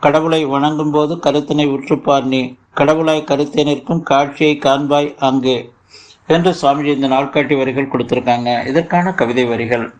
கடவுளை வணங்கும் போது கருத்தினை உற்றுப்பார் நீ. கடவுளாய் கருத்தை நிற்கும் காட்சியை காண்பாய் அங்கு. என்று சுவாமிஜி இந்த நாள்காட்டி வரிகள் கொடுத்திருக்காங்க. இதற்கான கவிதை வரிகள்.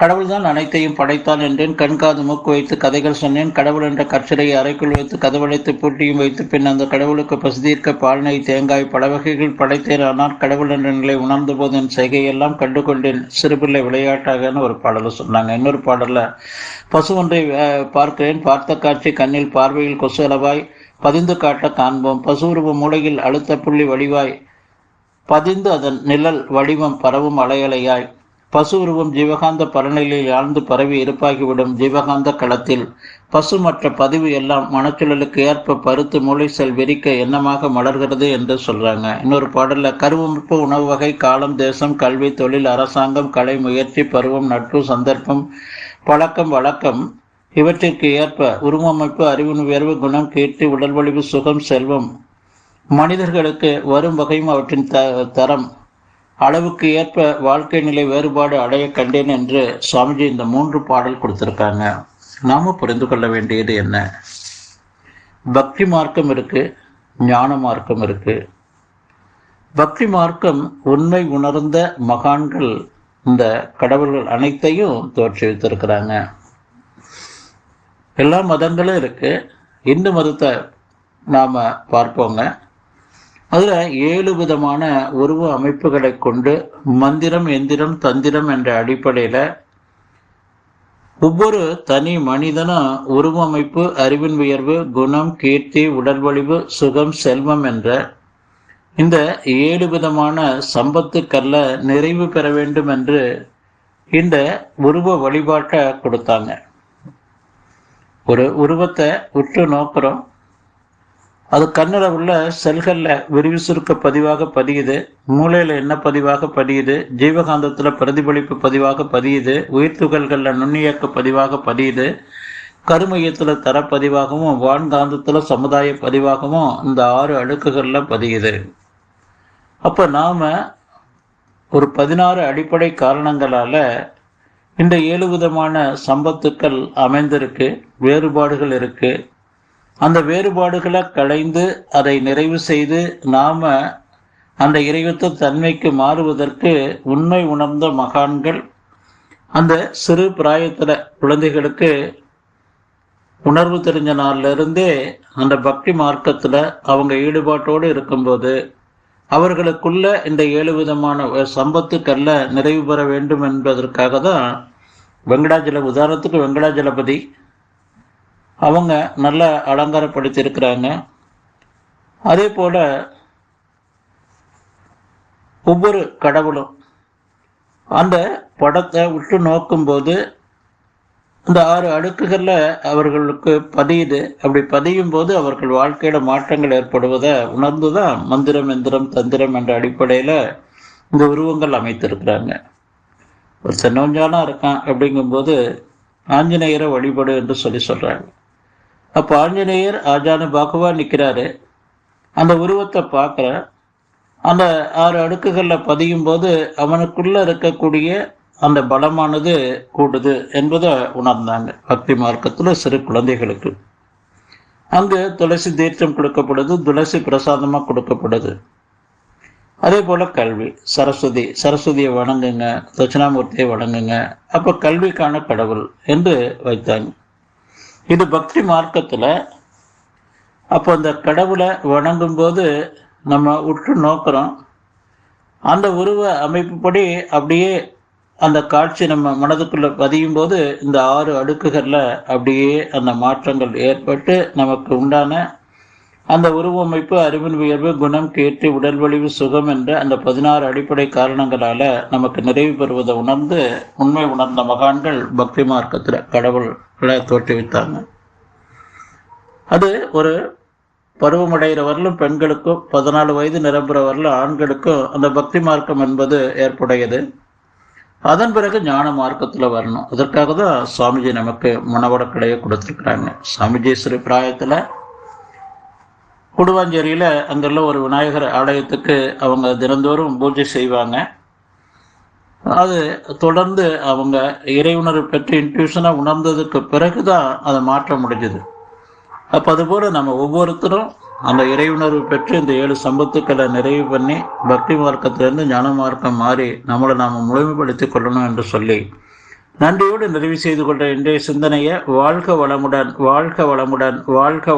கடவுள்தான் அனைத்தையும் படைத்தான் என்றேன். கண்காது மூக்கு வைத்து கதைகள் சொன்னேன். கடவுள் என்ற கற்சிலையை அறைக்குள் வைத்து கதவடைத்து பூட்டியும் வைத்து பின் அந்த கடவுளுக்கு பசுதீர்க்க பால்நை தேங்காய் பல வகைகள் படைத்தேன். ஆனால் கடவுள் என்ற நிலை உணர்ந்த போது என் செய்கையெல்லாம் கண்டு கொண்டேன். சிறுபிள்ளை விளையாட்டாகன்னு ஒரு பாடலை சொன்னாங்க. இன்னொரு பாடலில் பசு ஒன்றை பார்க்கிறேன். பார்த்த காட்சி கண்ணில் பார்வையில் கொசு அளவாய் பதிந்து காட்ட காண்போம். பசுவுருவ மூலையில் அழுத்த புள்ளி வடிவாய் பதிந்து அதன் நிழல் வடிவம் பரவும் அலையலையாய். பசு உருவம் ஜீவகாந்த பரநிலையில் ஆழ்ந்து பரவி இருப்பாகிவிடும் ஜீவகாந்த களத்தில். பசு மற்ற பதிவு எல்லாம் மனச்சூழலுக்கு ஏற்ப பருத்து மூளை செல் விரிக்க எண்ணமாக மலர்கிறது என்று சொல்றாங்க. இன்னொரு பாடல்ல கருவமைப்பு உணவு வகை காலம் தேசம் கல்வி தொழில் அரசாங்கம் கலை முயற்சி பருவம் நட்பு சந்தர்ப்பம் பழக்கம் வழக்கம். இவற்றிற்கு ஏற்ப உருவமைப்பு அறிவின் உயர்வு குணம் கீர்த்தி உடல் வலிவு சுகம் செல்வம். மனிதர்களுக்கு வரும் வகையும் அவற்றின் த தரம். அளவுக்கு ஏற்ப வாழ்க்கை நிலை வேறுபாடு அடைய கண்டேன் என்று சுவாமிஜி இந்த மூன்று பாடல் கொடுத்துருக்காங்க. நாம புரிந்து கொள்ள வேண்டியது என்ன? பக்தி மார்க்கம் இருக்கு ஞான மார்க்கம் இருக்கு. பக்தி மார்க்கம் உண்மை உணர்ந்த மகான்கள் இந்த கடவுள்கள் அனைத்தையும் தோற்றுவித்திருக்கிறாங்க எல்லா மதங்களும் இருக்கு. இந்து மதத்தை நாம பார்ப்போங்க. அதுல ஏழு விதமான உருவ அமைப்புகளை கொண்டு மந்திரம் எந்திரம் தந்திரம் என்ற அடிப்படையில ஒவ்வொரு தனி மனிதனும் உருவமைப்பு அறிவின் உயர்வு குணம் கீர்த்தி உடல்வழிவு சுகம் செல்வம் என்ற இந்த ஏழு விதமான சம்பத்துக்கல்ல நிறைவு பெற வேண்டும் என்று இந்த உருவ வழிபாட்டை கொடுத்தாங்க. ஒரு உருவத்தை உற்று நோக்கிறோம். அது கண்ணில் உள்ள செல்கள்ல விரிவு சுருக்க பதிவாக பதியுது மூளையில என்ன பதிவாக பதியுது ஜீவகாந்தத்துல பிரதிபலிப்பு பதிவாக பதியுது உயிர் துகள்கள்ல நுண்ணியக்க பதிவாக பதியுது கருமையத்துல தர பதிவாகவும் வான்காந்தத்துல சமுதாய பதிவாகவும் இந்த ஆறு அடுக்குகள்ல பதியுது. அப்ப நாம ஒரு பதினாறு அடிப்படை காரணங்களால இந்த ஏழு விதமான சம்பத்துக்கள் அமைந்திருக்கு வேறுபாடுகள் இருக்கு அந்த வேறுபாடுகளை களைந்து அதை நிறைவு செய்து நாம அந்த இறைவத்த தன்மைக்கு மாறுவதற்கு உண்மை உணர்ந்த மகான்கள் அந்த சிறு பிராயத்தில் குழந்தைகளுக்கு உணர்வு தெரிஞ்ச நாள்லேருந்தே அந்த பக்தி மார்க்கத்தில் அவங்க ஈடுபாட்டோடு இருக்கும்போது அவர்களுக்குள்ள இந்த ஏழு விதமான சம்பத்துக்கல்ல நிறைவு பெற வேண்டும் என்பதற்காக தான் வெங்கடாஜல உதாரணத்துக்கு வெங்கடாஜலபதி அவங்க நல்ல அலங்காரப்படுத்தியிருக்கிறாங்க. அதே போல ஒவ்வொரு கடவுளும் அந்த படத்தை உற்று நோக்கும்போது இந்த ஆறு அடுக்குகளில் அவர்களுக்கு பதியுது. அப்படி பதியும் போது அவர்கள் வாழ்க்கையில மாற்றங்கள் ஏற்படுவதை உணர்ந்து தான் மந்திரம் எந்திரம் தந்திரம் என்ற அடிப்படையில் இந்த உருவங்கள் அமைத்திருக்கிறாங்க. ஒரு சின்னஞ்சானா இருக்கான் அப்படிங்கும்போது ஆஞ்சநேயரை வழிபடு என்று சொல்லி சொல்கிறாங்க அப்போ ஆஞ்சநேயர் ஆஜானு பாக்குவா நிற்கிறாரு அந்த உருவத்தை பார்க்குற அந்த ஆறு அடுக்குகளில் பதியும் போது அவனுக்குள்ளே இருக்கக்கூடிய அந்த பலமானது கூடுது என்பதை உணர்ந்தாங்க. பக்தி மார்க்கத்தில் சிறு குழந்தைகளுக்கு. அங்கு துளசி தீர்த்தம் கொடுக்கப்படுது துளசி பிரசாதமாக கொடுக்கப்படுது. அதே போல் கல்வி சரஸ்வதி சரஸ்வதியை வணங்குங்க தட்சிணாமூர்த்தியை வணங்குங்க அப்போ கல்விக்கான கடவுள் என்று வைத்தாங்க. இது பக்தி மார்க்கத்தில் அப்போ அந்த கடவுளை வணங்கும் போது நம்ம உற்று நோக்கிறோம். அந்த உருவ அமைப்புப்படி அப்படியே அந்த காட்சி நம்ம மனதுக்குள்ள பதியும் போது இந்த ஆறு அடுக்குகளில் அப்படியே அந்த மாற்றங்கள் ஏற்பட்டு நமக்கு உண்டான அந்த உருவமைப்பு அறிவின் உயர்வு குணம் கீர்த்தி உடல் வலிவு சுகம் என்ற அந்த பதினாறு அடிப்படை காரணங்களால நமக்கு நிறைவு பெறுவதை உணர்ந்து உண்மை உணர்ந்த மகான்கள் பக்தி மார்க்கத்தில் கடவுளை தோற்றுவித்தாங்க. அது ஒரு பருவமடைகிற வரலும் பெண்களுக்கும் பதினாலு வயது நிரம்புற வரலும் ஆண்களுக்கும் அந்த பக்தி மார்க்கம் என்பது ஏற்புடையது. அதன் பிறகு ஞான மார்க்கத்தில் வரணும். அதற்காக தான் சுவாமிஜி நமக்கு மனவடக்கடையை கொடுத்துருக்குறாங்க. சுவாமிஜி சிறு பிராயத்தில் குடுவாஞ்சேரியில் அங்குள்ள ஒரு விநாயகர் ஆலயத்துக்கு அவங்க தினந்தோறும் பூஜை செய்வாங்க. அது தொடர்ந்து அவங்க இறைவுணர்வு பெற்று இன்ட்யூஷனாக உணர்ந்ததுக்கு பிறகு தான் அதை மாற்ற முடிஞ்சது. அப்போ அதுபோல் நம்ம ஒவ்வொருத்தரும் அந்த இறையுணர்வு பெற்று இந்த ஏழு சம்பத்துக்களை நிறைவு பண்ணி பக்தி மார்க்கத்திலிருந்து ஞான மார்க்கம் மாறி நம்மளை நாம் முழுமைப்படுத்தி கொள்ளணும் என்று சொல்லி நன்றியோடு நிறைவு செய்து கொண்ட இன்றைய சிந்தனையை வாழ்க வளமுடன் வாழ்க வளமுடன் வாழ்க